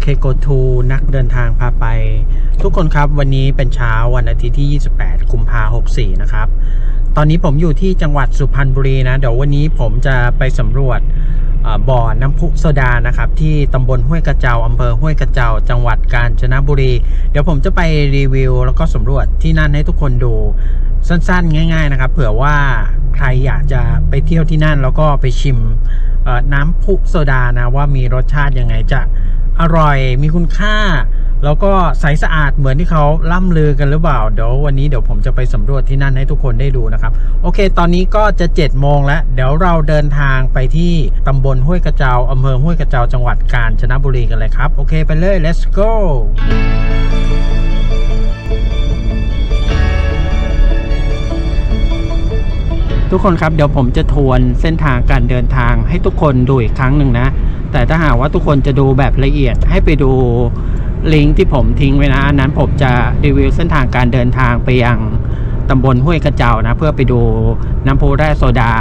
เค go to นักเดินทางพาไป ทุกคนครับวันนี้เป็นเช้าวันอาทิตย์ที่ 28 กุมภา64 นะครับ ตอนนี้ผมอยู่ที่จังหวัดสุพรรณบุรีนะ เดี๋ยววันนี้ผมจะไปสำรวจบ่อน้ำพุโซดานะครับ ที่ตำบลห้วยกระเจ้าอำเภอห้วยกระเจ้าจังหวัดกาญจนบุรี เดี๋ยวผมจะไปรีวิว แล้วก็สำรวจที่นั่นให้ทุกคนดูสั้นๆ ง่าย ๆ นะครับ เผื่อว่าใครอยากจะไปเที่ยวที่นั่นแล้วก็ไปชิมน้ำพุโซดานะว่ามีรสชาติยังไงจะ อร่อยมีคุณค่า แล้วก็ใสสะอาดเหมือนที่เขาล่ำลือกันหรือเปล่า เดี๋ยววันนี้เดี๋ยวผมจะไปสำรวจที่นั่นให้ทุกคนได้ดูนะครับ โอเค ตอนนี้ก็จะ7จ็ดโมงแล้ว เดี๋ยวเราเดินทางไปที่ตำบลห้วยกระเจ้าอำเภอห้วยกระเจ้าจังหวัดกาญจนบุรีกันเลยครับ โอเคไปเลย let's go ทุกคนครับเดี๋ยวผมจะทวนเส้นทางการเดินทางให้ทุกคนดูอีกครั้งหนึ่งนะ แต่ถ้าหากว่าทุกคนจะดูแบบละเอียดให้ไปดูลิงก์ที่ผมทิ้งไว้นะอันนั้นผมจะรีวิวเส้นทางการเดินทางไปยังตำบลห้วยกระเจ้านะ เพื่อไปดูน้ำพุแร่โซดา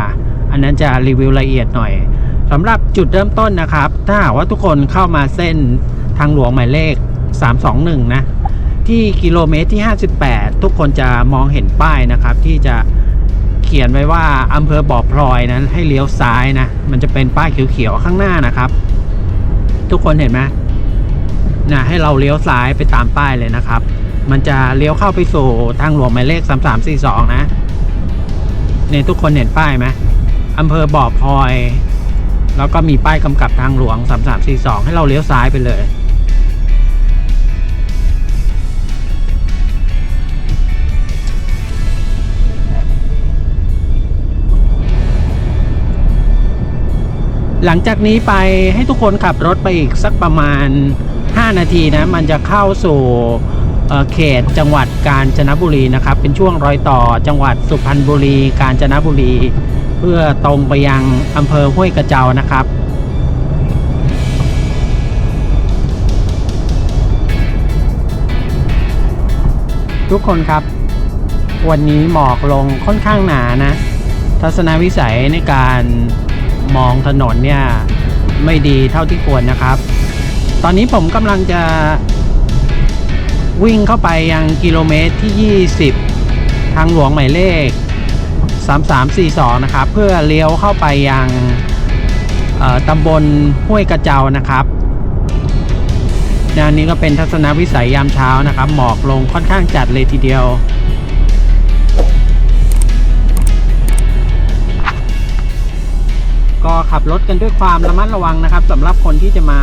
อันนั้นจะรีวิวละเอียดหน่อยสำหรับจุดเริ่มต้นนะครับ ถ้าหากว่าทุกคนเข้ามาเส้นทางหลวงหมายเลข 321 นะ ที่กิโลเมตรที่ 58 ทุกคนจะมองเห็นป้ายนะครับ ที่จะ เขียนไว้ว่าอำเภอบ่อพลอยนั้นให้เลี้ยวซ้ายนะ มันจะเป็นป้ายเขียวๆข้างหน้านะครับ ทุกคนเห็นไหมนะให้เราเลี้ยวซ้ายไปตามป้ายเลยนะครับ มันจะเลี้ยวเข้าไปสู่ทางหลวงหมายเลข 3342 นะเนี่ยทุกคนเห็นป้ายไหมอำเภอบ่อพลอย แล้วก็มีป้ายกำกับทางหลวง 3342 ให้เราเลี้ยวซ้ายไปเลย หลังจากนี้ไปให้ทุกคนขับรถไปอีกสักประมาณ 5 นาทีนะ มันจะเข้าสู่เเขตจังหวัดกาญจนบุรีนะครับ เป็นช่วงรอยต่อจังหวัดสุพรรณบุรี กาญจนบุรี เพื่อตรงไปยังอำเภอห้วยกระเจ้านะครับทุกคนครับ วันนี้หมอกลงค่อนข้างหนานะ ทัศนวิสัยในการ มองถนนเนี่ยไม่ดีเท่าที่ควรนะครับ ตอนนี้ผมกำลังจะวิ่งเข้าไปยังกิโลเมตรที่ 20 ทางหลวงหมายเลข 3342 นะครับ เพื่อเลี้ยวเข้าไปยังตำบลห้วยกระเจ้านะครับอันนี้ก็เป็นทัศนวิสัยยามเช้านะครับ หมอกลงค่อนข้างจัดเลยทีเดียว ก็ขับรถกันด้วยความระมัดระวังนะครับสำหรับคนที่จะมา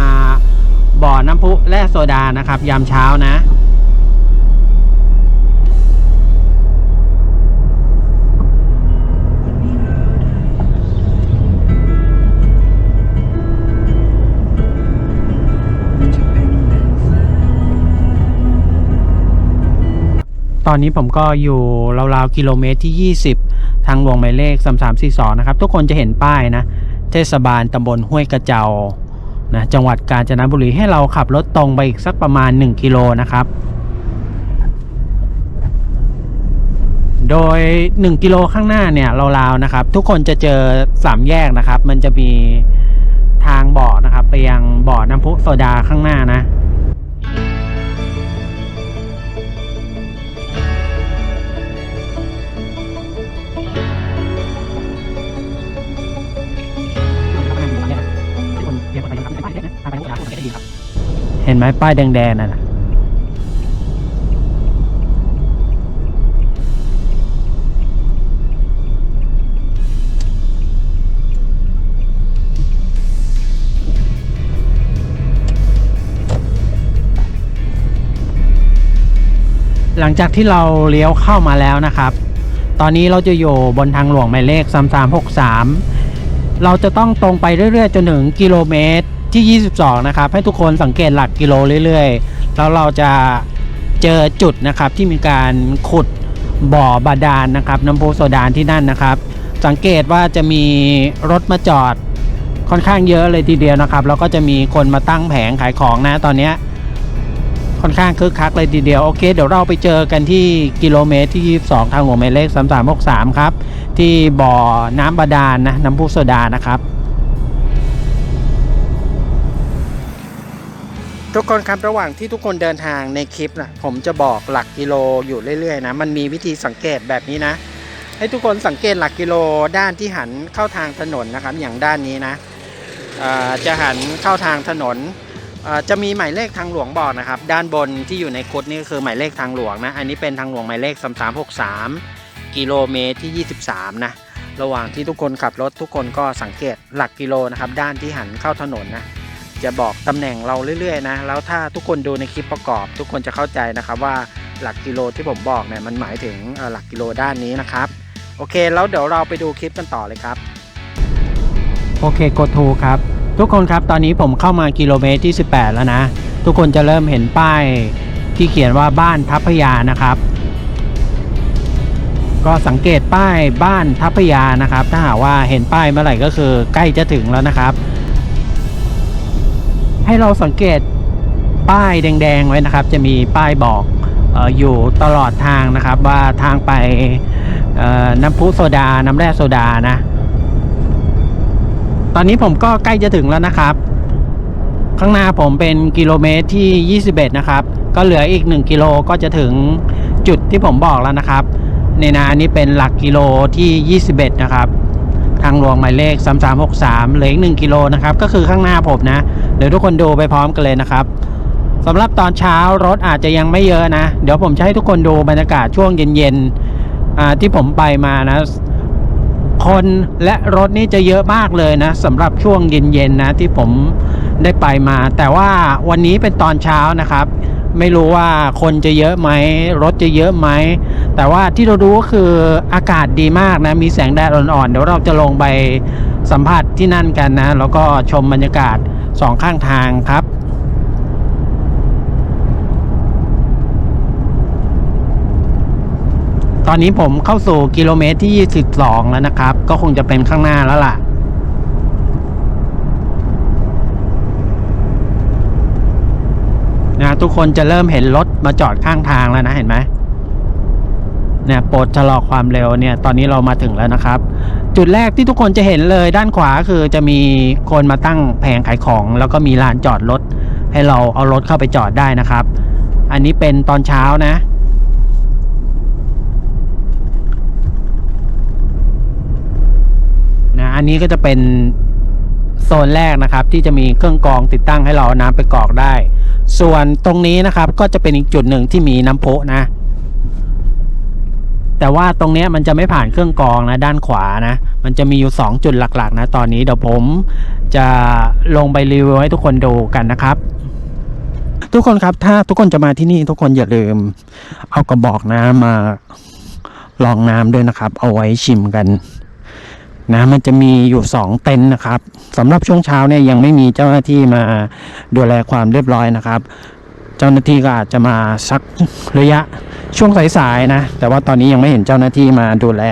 บ่อน้ำพุแร่โซดานะครับ ยามเช้านะตอนนี้ผมก็อยู่ราวๆกิโลเมตรที่ 20 ทางหลวงหมายเลข 3342 นะครับ ทุกคนจะเห็นป้ายนะ ทศบาลตำบลห้วยกระเจานะจังหวัดกาญจนบุรีให้เราขับรถตรงไปอีกสักประมาณ 1 กิโลนะครับ โดย 1 กิโลข้างหน้าเนี่ยราวๆนะครับ ทุกคนจะเจอสามแยกนะครับ มันจะมีทางบ่อนะครับไปยังบ่อน้ำพุโซดาข้างหน้านะ นไหมป้ายแดงๆนั่นนะหลังจากที่เราเลี้ยวเข้ามาแล้วนะครับ ตอนนี้เราจะอยู่บนทางหลวงหมายเลข 3363 เราจะต้องตรงไปเรื่อยๆ จนถึงกิโลเมตร ที่ 22 นะครับ ให้ทุกคนสังเกตหลักกิโลเรื่อยๆ แล้วเราจะเจอจุดนะครับที่มีการขุดบ่อบาดาลนะครับน้ำพุโซดานที่นั่นนะครับ สังเกตว่าจะมีรถมาจอดค่อนข้างเยอะเลยทีเดียวนะครับ แล้วก็จะมีคนมาตั้งแผงขายของนะตอนนี้ค่อนข้างคึกคักเลยทีเดียวโอเค เดี๋ยวเราไปเจอกันที่กิโลเมตรที่ 22 ทางหลวงหมายเลข 3363 ครับ ที่บ่อน้ำบาดาลนะน้ำพุโซดานะครับ ทุกคนครับระหว่างที่ทุกคนเดินทางในคลิปนะผมจะบอกหลักกิโลอยู่เรื่อยๆนะมันมีวิธีสังเกตแบบนี้นะ ให้ทุกคนสังเกตหลักกิโลด้านที่หันเข้าทางถนนนะครับ อย่างด้านนี้นะจะหันเข้าทางถนนจะมีหมายเลขทางหลวงบอกนะครับ ด้านบนที่อยู่ในคดนี่ก็คือหมายเลขทางหลวงนะ อันนี้เป็นทางหลวงหมายเลข 3363 กิโลเมตรที่ 23 นะ ระหว่างที่ทุกคนขับรถทุกคนก็สังเกตหลักกิโลนะครับ ด้านที่หันเข้าถนนนะ จะบอกตำแหน่งเราเรื่อยๆนะแล้วถ้าทุกคนดูในคลิปประกอบ ทุกคนจะเข้าใจนะครับว่าหลักกิโลที่ผมบอกเนี่ยมันหมายถึงหลักกิโลด้านนี้นะครับโอเค แล้วเดี๋ยวเราไปดูคลิปกันต่อเลยครับโอเคกดทูครับ ทุกคนครับตอนนี้ผมเข้ามากิโลเมตรที่ 18 แล้วนะ ทุกคนจะเริ่มเห็นป้ายที่เขียนว่าบ้านทัพพยานะครับ ก็สังเกตป้ายบ้านทัพพยานะครับ ถ้าหากว่าเห็นป้ายเมื่อไหร่ก็คือใกล้จะถึงแล้วนะครับ ให้เราสังเกตป้ายแดงๆไว้นะครับ จะมีป้ายบอกออยู่ตลอดทางนะครับ ว่าทางไปน้ำพุโซดา น้ำแร่โซดานะ ตอนนี้ผมก็ใกล้จะถึงแล้วนะครับ ข้างหน้าผมเป็นกิโลเมตรที่ 21 นะครับ ก็เหลืออีก 1 กิโลก็จะถึงจุดที่ผมบอกแล้วนะครับ ในนะอันนี้เป็นหลักกิโลที่ 21 นะครับ ทางหลวงหมายเลข 3363เหลืออีก1กิโลนะครับก็คือข้างหน้าผมนะเดี๋ยวทุกคนดูไปพร้อมกันเลยนะครับสำหรับตอนเช้ารถอาจจะยังไม่เยอะนะ เดี๋ยวผมจะให้ทุกคนดูบรรยากาศช่วงเย็นๆที่ผมไปมานะ คนและรถนี่จะเยอะมากเลยนะสำหรับช่วงเย็นๆนะที่ผมได้ไปมา แต่ว่าวันนี้เป็นตอนเช้านะครับ ไม่รู้ว่าคนจะเยอะไหมรถจะเยอะไหมแต่ว่าที่เรารู้ก็คืออากาศดีมากนะ มีแสงแดดอ่อนๆ เดี๋ยวเราจะลงไปสัมผัสที่นั่นกันนะ แล้วก็ชมบรรยากาศสองข้างทางครับตอนนี้ผมเข้าสู่กิโลเมตรที่ 22 แล้วนะครับ ก็คงจะเป็นข้างหน้าแล้วล่ะ นะ ทุกคนจะเริ่มเห็นรถมาจอดข้างทางแล้วนะเห็นไหมเนี่ยโปรดชะลอความเร็วเนี่ยตอนนี้เรามาถึงแล้วนะครับ จุดแรกที่ทุกคนจะเห็นเลยด้านขวาคือจะมีคนมาตั้งแผงขายของ แล้วก็มีลานจอดรถให้เราเอารถเข้าไปจอดได้นะครับ อันนี้เป็นตอนเช้านะนะอันนี้ก็จะเป็น โซนแรกนะครับที่จะมีเครื่องกรองติดตั้งให้เราเอน้ำไปกรอกได้ ส่วนตรงนี้นะครับก็จะเป็นอีกจุดหนึ่งที่มีน้ำพุนะ แต่ว่าตรงนี้มันจะไม่ผ่านเครื่องกรองนะด้านขวานะ มันจะมีอยู่ 2 จุดหลักๆ นะตอนนี้เดี๋ยวผมจะลงไปรีวิวให้ทุกคนดูกันนะครับทุกคนครับถ้าทุกคนจะมาที่นี่ทุกคนอย่าลืม เอากระบอกน้ำมาลองน้ำด้วยนะครับ เอาไว้ชิมกัน นะมันจะมีอยู่ 2 เต็นท์นะครับสำหรับช่วงเช้าเนี่ยยังไม่มีเจ้าหน้าที่มาดูแลความเรียบร้อยนะครับ เจ้าหน้าที่ก็อาจจะมาสักระยะช่วงสายๆนะ แต่ว่าตอนนี้ยังไม่เห็นเจ้าหน้าที่มาดูแล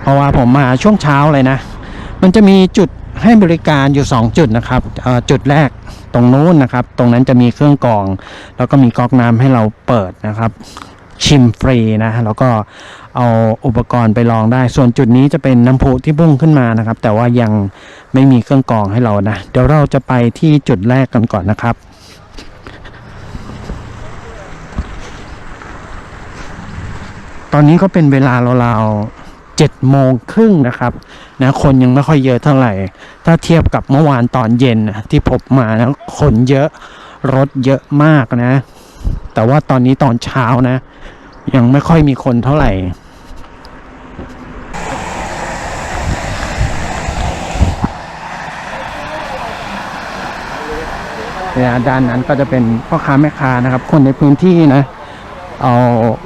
เพราะว่าผมมาช่วงเช้าเลยนะ มันจะมีจุดให้บริการอยู่ 2 จุดนะครับจุดแรกตรงนู้นนะครับ ตรงนั้นจะมีเครื่องกรอง แล้วก็มีก๊อกน้ำให้เราเปิดนะครับ ชิมฟรีนะแล้วก็ เอาอุปกรณ์ไปลองได้ ส่วนจุดนี้จะเป็นน้ำพุที่พุ่งขึ้นมานะครับ แต่ว่ายังไม่มีเครื่องกรองให้เรานะ เดี๋ยวเราจะไปที่จุดแรกกันก่อนนะครับตอนนี้ก็เป็นเวลาราวๆเจ็ดโมงครึ่งนะครับนะคนยังไม่ค่อยเยอะเท่าไหร่ ถ้าเทียบกับเมื่อวานตอนเย็นนะที่ผมมานะคนเยอะรถเยอะมากนะ แต่ว่าตอนนี้ตอนเช้านะ ยังไม่ค่อยมีคนเท่าไหร่ นี่ยด้านนั้นก็จะเป็นพ่อค้าแม่ค้านะครับ คนในพื้นที่นะ เอา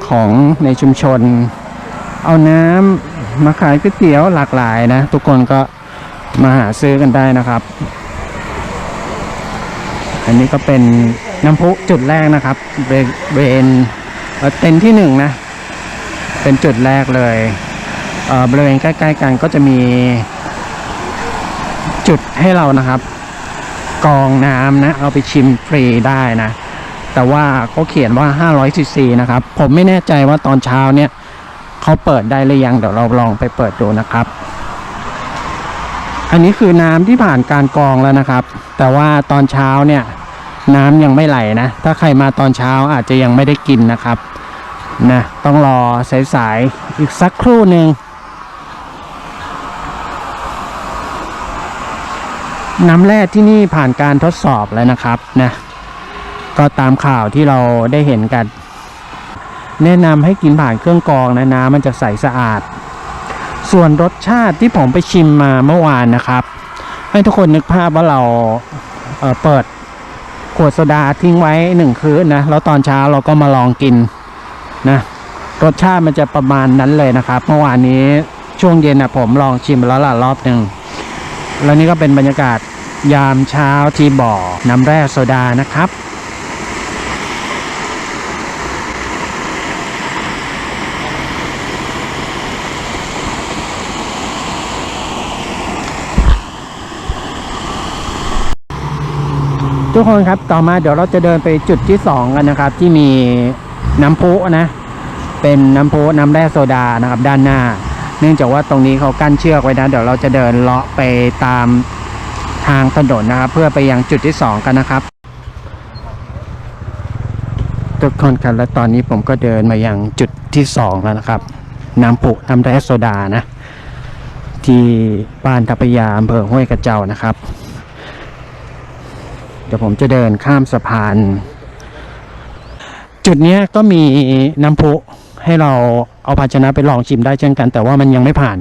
ของในชุมชน เอาน้ำมาขายก๋วยเตี๋ยวหลากหลายนะ ทุกคนก็มาหาซื้อกันได้นะครับ อันนี้ก็เป็นน้ำพุจุดแรกนะครับเบเวนเต็นที่หนึ่งนะ เป็นจุดแรกเลยเออบริเวณใกล้ ๆ กันก็จะมีจุดให้เรานะครับ กองน้ำนะ เอาไปชิมฟรีได้นะ แต่ว่าเขาเขียนว่า 500ซีซีนะครับ ผมไม่แน่ใจว่าตอนเช้าเนี่ยเขาเปิดได้หรือยัง เดี๋ยวเราลองไปเปิดดูนะครับ อันนี้คือน้ำที่ผ่านการกรองแล้วนะครับ แต่ว่าตอนเช้าเนี่ยน้ำยังไม่ไหลนะ ถ้าใครมาตอนเช้าอาจจะยังไม่ได้กินนะครับนะต้องรอสายๆอีกสักครู่หนึ่ง น้ำแร่ที่นี่ผ่านการทดสอบแล้วนะครับนะก็ตามข่าวที่เราได้เห็นกัน แนะนำให้กินผ่านเครื่องกรองนะน้ำมันจะใสสะอาด ส่วนรสชาติที่ผมไปชิมมาเมื่อวานนะครับ ให้ทุกคนนึกภาพว่าเราเอ่อเปิดขวดโซดาทิ้งไว้หนึ่งคืนนะแล้วตอนเช้าเราก็มาลองกินนะรสชาติมันจะประมาณนั้นเลยนะครับ เมื่อวานนี้ช่วงเย็นนะผมลองชิมแล้วล่ะรอบหนึ่งแล้วนี่ก็เป็นบรรยากาศ ยามเช้าที่บ่อน้ำแร่โซดานะครับ ทุกคนครับต่อมาเดี๋ยวเราจะเดินไปจุดที่สองกันนะครับ ที่มีน้ำพุนะ เป็นน้ำพุน้ำแร่โซดานะครับ ด้านหน้า เนื่องจากว่าตรงนี้เขากั้นเชือกไว้นะ เดี๋ยวเราจะเดินเลาะไปตาม ทางถนนนะครับ เพื่อไปยังจุดที่สองกันนะครับ ทุกคนครับและตอนนี้ผมก็เดินมายังจุดที่สองแล้วนะครับน้ำพุน้ำแร่โซดานะ ที่บ้านทัพยาอำเภอห้วยกระเจ้านะครับ เดี๋ยวผมจะเดินข้ามสะพาน จุดนี้ก็มีน้ำพุให้เราเอาภาชนะไปลองชิมได้เช่นกัน แต่ว่ามันยังไม่ผ่าน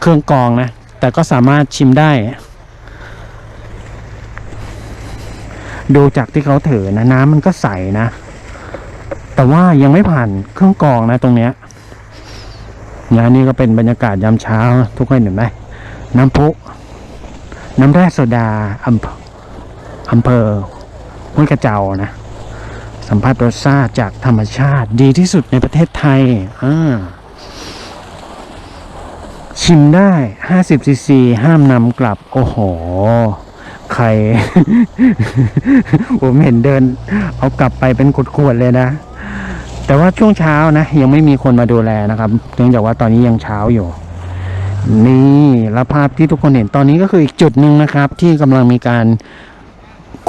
เครื่องกรองนะ แต่ก็สามารถชิมได้ ดูจากที่เขาถือนะน้ำมันก็ใสนะ แต่ว่ายังไม่ผ่านเครื่องกรองนะตรงเนี้ยนะนี่ก็เป็นบรรยากาศยามเช้า ทุกคนเห็นไหมน้ำพุ น้ำแร่โซดาอำเภออำเภอห้วยกระเจ้านะ สัมผัสรสชาติจากธรรมชาติดีที่สุดในประเทศไทยอ่าชิมได้ 50ซีซี ห้ามนำกลับ โอ้โห ใครผมเห็นเดิน เอากลับไปเป็นขวดๆเลยนะ แต่ว่าช่วงเช้านะ ยังไม่มีคนมาดูแลนะครับเนื่องจากว่าตอนนี้ยังเช้าอยู่ นี่แล้วภาพที่ทุกคนเห็นตอนนี้ก็คืออีกจุดหนึ่งนะครับ ที่กำลังมีการ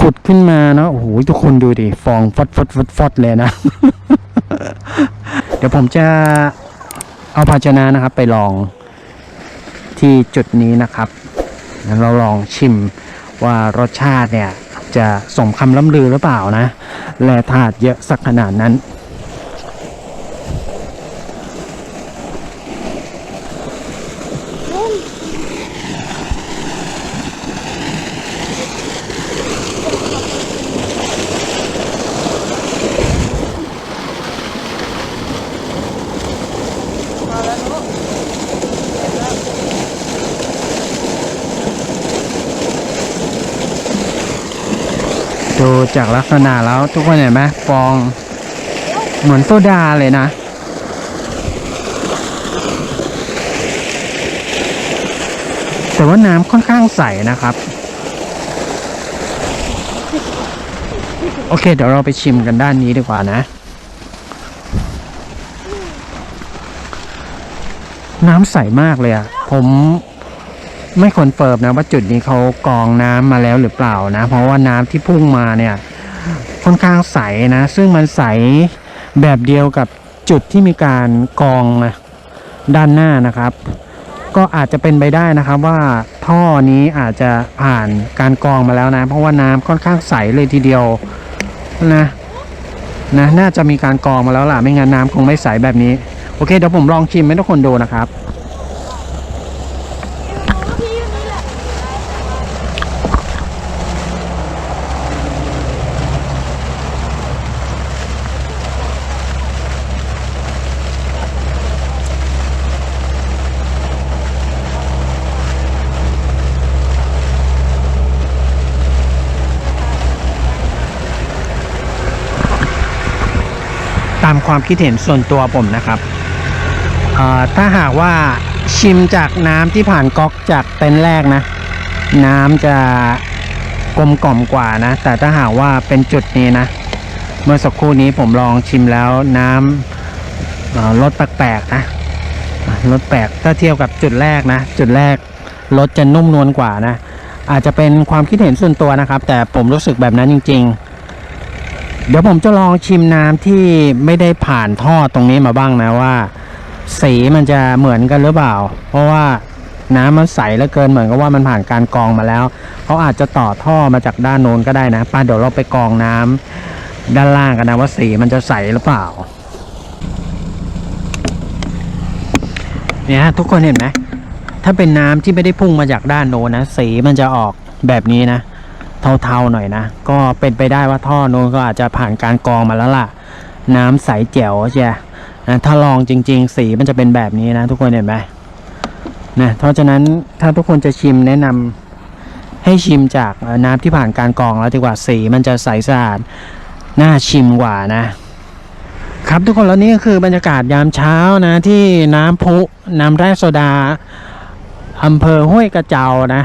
ขุดขึ้นมาเนาะโอ้โหทุกคนดูดิฟองฟอดฟอดฟอดฟอดเลยนะ เดี๋ยวผมจะเอาภาชนะนะครับ ไปลองที่จุดนี้นะครับแล้วเราลองชิม ว่ารสชาติเนี่ยจะสมคำล่ำลือหรือเปล่านะและถาดเยอะสักขนาดนั้น จากลักษณะแล้วทุกคนเห็นไหมฟอง เหมือนโซดาเลยนะ แต่ว่าน้ำค่อนข้างใสนะครับ โอเค เดี๋ยวเราไปชิมกันด้านนี้ดีกว่านะ น้ำใสมากเลยอะผม ไม่คอนเฟิร์มนะว่าจุดนี้เขากองน้ำมาแล้วหรือเปล่านะ เพราะว่าน้ำที่พุ่งมาเนี่ยค่อนข้างใสนะ ซึ่งมันใสแบบเดียวกับจุดที่มีการกองนะด้านหน้านะครับ ก็อาจจะเป็นไปได้นะครับว่าท่อนี้อาจจะผ่านการกองมาแล้วนะ เพราะว่าน้ำค่อนข้างใสเลยทีเดียวนะนะน่าจะมีการกองมาแล้วล่ะไม่งั้นน้ำคงไม่ใสแบบนี้ โอเคเดี๋ยวผมลองชิมให้ทุกคนดูนะครับ ความคิดเห็นส่วนตัวผมนะครับถ้าหากว่าชิมจากน้ำที่ผ่านก๊อกจากเต็นท์แรกนะ น้ำจะกลมกล่อมกว่านะ แต่ถ้าหากว่าเป็นจุดนี้นะ เมื่อสักครู่นี้ผมลองชิมแล้วน้ำเอ่อรสแปลกๆนะอะรสแปลกถ้าเทียบกับจุดแรกนะ จุดแรกรสจะนุ่มนวลกว่านะ อาจจะเป็นความคิดเห็นส่วนตัวนะครับ แต่ผมรู้สึกแบบนั้นจริง ๆ เดี๋ยวผมจะลองชิมน้ำที่ไม่ได้ผ่านท่อตรงนี้มาบ้างนะว่า สีมันจะเหมือนกันหรือเปล่า เพราะว่าน้ำมันใสเหลือเกินเหมือนกับว่ามันผ่านการกรองมาแล้วเขาอาจจะต่อท่อมาจากด้านโน้นก็ได้นะป้าเดี๋ยวเราไปกรองน้ำด้านล่างกันนะว่าสีมันจะใสหรือเปล่าเนี่ยทุกคนเห็นไหมถ้าเป็นน้ำที่ไม่ได้พุ่งมาจากด้านโน้นนะสีมันจะออกแบบนี้นะ เทาๆหน่อยนะ ก็เป็นไปได้ว่าท่อโน้นก็อาจจะผ่านการกรองมาแล้วล่ะ น้ำใสแจ๋วใช่นะถ้าลองจริง ๆ สีมันจะเป็นแบบนี้นะ ทุกคนเห็นไหมนะเพราะฉะนั้นถ้าทุกคนจะชิมแนะนำให้ชิมจากน้ำที่ผ่านการกรองแล้วดีกว่าสีมันจะใสสะอาดน่าชิมกว่านะ ครับทุกคนแล้วนี่ก็คือบรรยากาศยามเช้านะที่น้ำพุน้ำแร่โซดาอำเภอห้วยกระเจ้านะ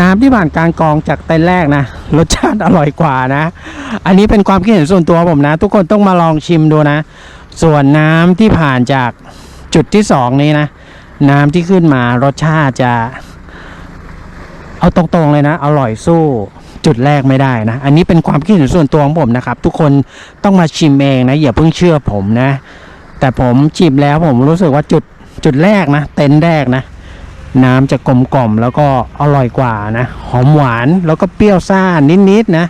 น้ำที่ผ่านการกรองจากเต้นแรกนะรสชาติอร่อยกว่านะ อันนี้เป็นความคิดเห็นส่วนตัวผมนะ ทุกคนต้องมาลองชิมดูนะ ส่วนน้ำที่ผ่านจากจุดที่สองนี้นะ น้ำที่ขึ้นมารสชาติจะ เอาตรงๆเลยนะ อร่อยสู้จุดแรกไม่ได้นะ อันนี้เป็นความคิดเห็นส่วนตัวของผมนะครับ ทุกคนต้องมาชิมเองนะอย่าเพิ่งเชื่อผมนะ แต่ผมชิมแล้วผมรู้สึกว่าจุดจุดแรกนะ เต็นท์แรกนะ น้ำจะกลมกล่อมแล้วก็อร่อยกว่านะ หอมหวานแล้วก็เปรี้ยวซ่านิดๆนะ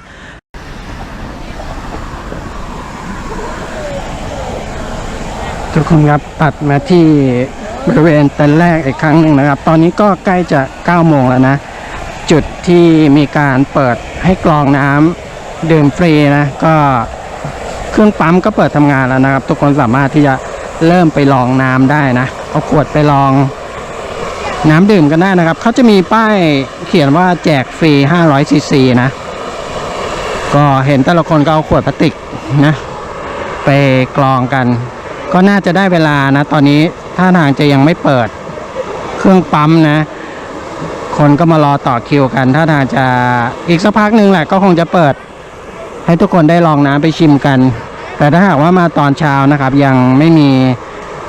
ทุกคนครับตัดมาที่บริเวณเต็นแรกอีกครั้งหนึ่งนะครับ ตอนนี้ก็ใกล้จะ 9 โมงแล้วนะ จุดที่มีการเปิดให้กรองน้ำดื่มฟรีนะก็เครื่องปั๊มก็เปิดทำงานแล้วนะครับ ทุกคนสามารถที่จะเริ่มไปลองน้ำได้นะ เอาขวดไปลอง น้ำดื่มกันได้นะครับ เขาจะมีป้ายเขียนว่าแจกฟรี 500ซีซีนะ ก็เห็นแต่ละคนก็เอาขวดพลาสติกนะ ไปกรองกัน ก็น่าจะได้เวลานะ ตอนนี้ท่าทางจะยังไม่เปิดเครื่องปั๊มนะ คนก็มารอต่อคิวกันถ้าทางจะอีกสักพักหนึ่งแหละก็คงจะเปิด ให้ทุกคนได้ลองน้ำไปชิมกัน แต่ถ้าหากว่ามาตอนเช้านะครับ ยังไม่มี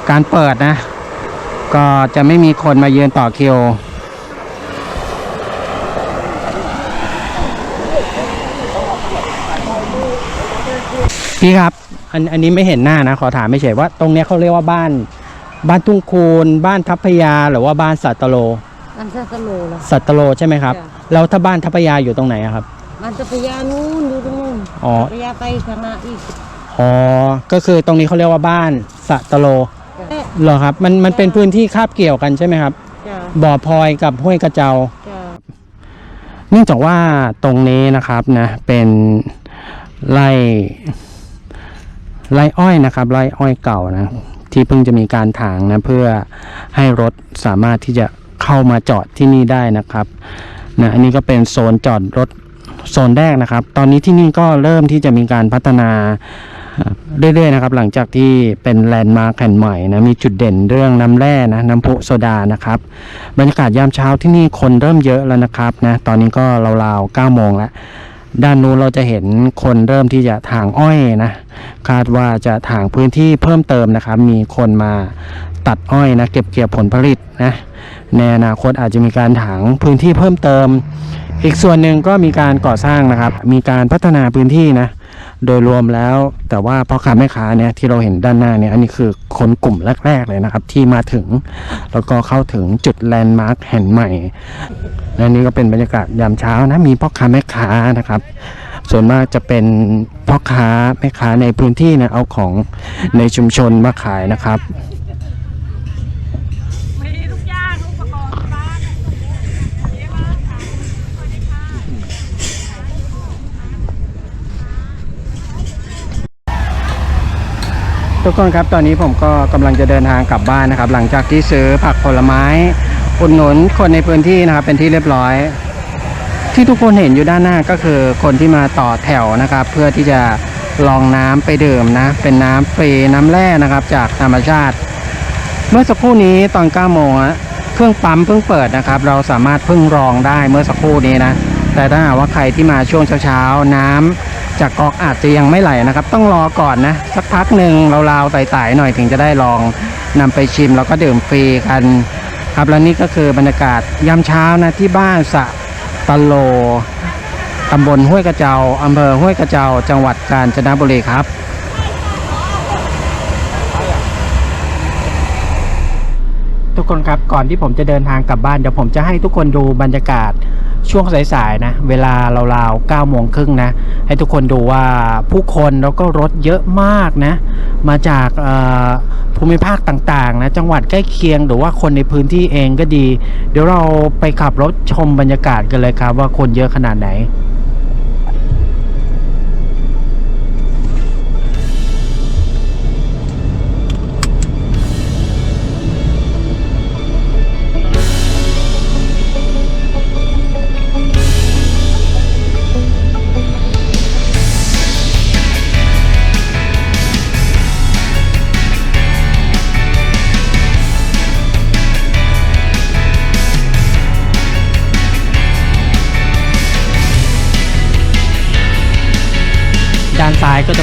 การเปิดนะ ก็จะไม่มีคนมายืนต่อคิว พี่ครับ อันอันนี้ไม่เห็นหน้านะ ขอถามไม่เฉยว่าตรงเนี้ยเขาเรียกว่าบ้าน บ้านทุ่งคูน บ้านทัพพยา หรือว่าบ้านสัตตโลมันจะสโลเหรอ สัตตโลใช่ไหมครับ จ้ะ แล้วถ้าบ้านทัพพยาอยู่ตรงไหนอะครับมันจะพยานู้นดูตรงนู้นอ๋อพยาไปข้างหน้าอีกอ๋อ ก็คือตรงนี้เขาเรียกว่าบ้านสัตโลจ้ะ เหรอครับ มันมันเป็นพื้นที่คาบเกี่ยวกันใช่ไหมครับ จ้ะบ่อพลอยกับห้วยกระเจ้าจ้ะเนื่องจากว่าตรงนี้นะครับนะเป็นไร่ไร่อ้อยนะครับไร่อ้อยเก่านะที่เพิ่งจะมีการถางนะเพื่อให้รถสามารถที่จะเข้ามาจอดที่นี่ได้นะครับนะอันนี้ก็เป็นโซนจอดรถโซนแรกนะครับ ตอนนี้ที่นี่ก็เริ่มที่จะมีการพัฒนา เรื่อยๆนะครับหลังจากที่เป็นแลนด์มาร์คแห่งใหม่นะมีจุดเด่นเรื่องน้ำแร่นะน้ำพุโซดานะครับบรรยากาศยามเช้าที่นี่คนเริ่มเยอะแล้วนะครับนะตอนนี้ก็ราวๆ9โมงแล้วด้านนู้นเราจะเห็นคนเริ่มที่จะถางอ้อยนะคาดว่าจะถางพื้นที่เพิ่มเติมนะครับ มีคนมาตัดอ้อยนะเก็บเกี่ยวผลผลิตนะในอนาคตอาจจะมีการถางพื้นที่เพิ่มเติม อีกส่วนหนึ่งก็มีการก่อสร้างนะครับ มีการพัฒนาพื้นที่นะ โดยรวมแล้ว แต่ว่าพ่อค้าแม่ค้าเนี่ยที่เราเห็นด้านหน้าเนี่ยอันนี้คือคนกลุ่มแรก ๆ เลยนะครับ ที่มาถึง แล้วก็เข้าถึงจุดแลนด์มาร์คแห่งใหม่และนี่ก็เป็นบรรยากาศยามเช้านะมีพ่อค้าแม่ค้านะครับ ส่วนมากจะเป็นพ่อค้าแม่ค้าในพื้นที่นะเอาของในชุมชนมาขายนะครับ ทุกคนครับตอนนี้ผมก็กำลังจะเดินทางกลับบ้านนะครับ หลังจากที่ซื้อผักผลไม้อุดหนุนคนในพื้นที่นะครับ เป็นที่เรียบร้อย ที่ทุกคนเห็นอยู่ด้านหน้าก็คือคนที่มาต่อแถวนะครับ เพื่อที่จะลองน้ำไปดื่มนะ เป็นน้ำฟรีน้ำแร่นะครับ จากธรรมชาติ เมื่อสักครู่นี้ตอน9โมงเครื่องปั๊มเพิ่งเปิดนะครับ เราสามารถเพิ่งรองได้เมื่อสักครู่นี้นะแต่ถ้าหากว่าใครที่มาช่วงเช้าๆน้ำ จากกอกอาจจะยังไม่ไหลนะครับ ต้องรอก่อนนะสักพักหนึ่งราวๆไต่ๆหน่อยถึงจะได้ลองนำไปชิมแล้วก็ดื่มฟรีกันครับและนี่ก็คือบรรยากาศยามเช้านะที่บ้านสะตะโลตำบลห้วยกระเจ้าอำเภอห้วยกระเจ้าจังหวัดกาญจนบุรีครับทุกคนครับก่อนที่ผมจะเดินทางกลับบ้านเดี๋ยวผมจะให้ทุกคนดูบรรยากาศ ช่วงสายๆนะ เวลาราวๆ9โมงครึ่งนะ ให้ทุกคนดูว่าผู้คนแล้วก็รถเยอะมากนะ มาจากภูมิภาคต่างๆนะ จังหวัดใกล้เคียงหรือว่าคนในพื้นที่เองก็ดี เดี๋ยวเราไปขับรถชมบรรยากาศกันเลยครับว่าคนเยอะขนาดไหน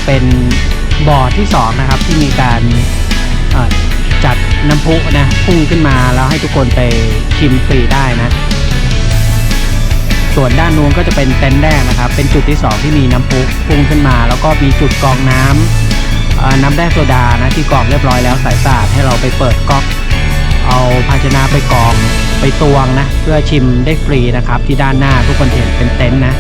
เป็นบ่อที่สองนะครับที่มีการจัดน้ำพุนะพุ่งขึ้นมาแล้วให้ทุกคนไปชิมฟรีได้นะ ส่วนด้านนู้นก็จะเป็นเต็นท์แรกนะครับ เป็นจุดที่สองที่มีน้ำพุพุ่งขึ้นมา แล้วก็มีจุดกรองน้ำน้ำแร่โซดานะที่กรองเรียบร้อยแล้วใสสะอาดให้เราไปเปิดก๊อก เอาภาชนะไปกรองไปตวงนะเพื่อชิมได้ฟรีนะครับ ที่ด้านหน้าทุกคนเห็นเป็นเต็นท์นะ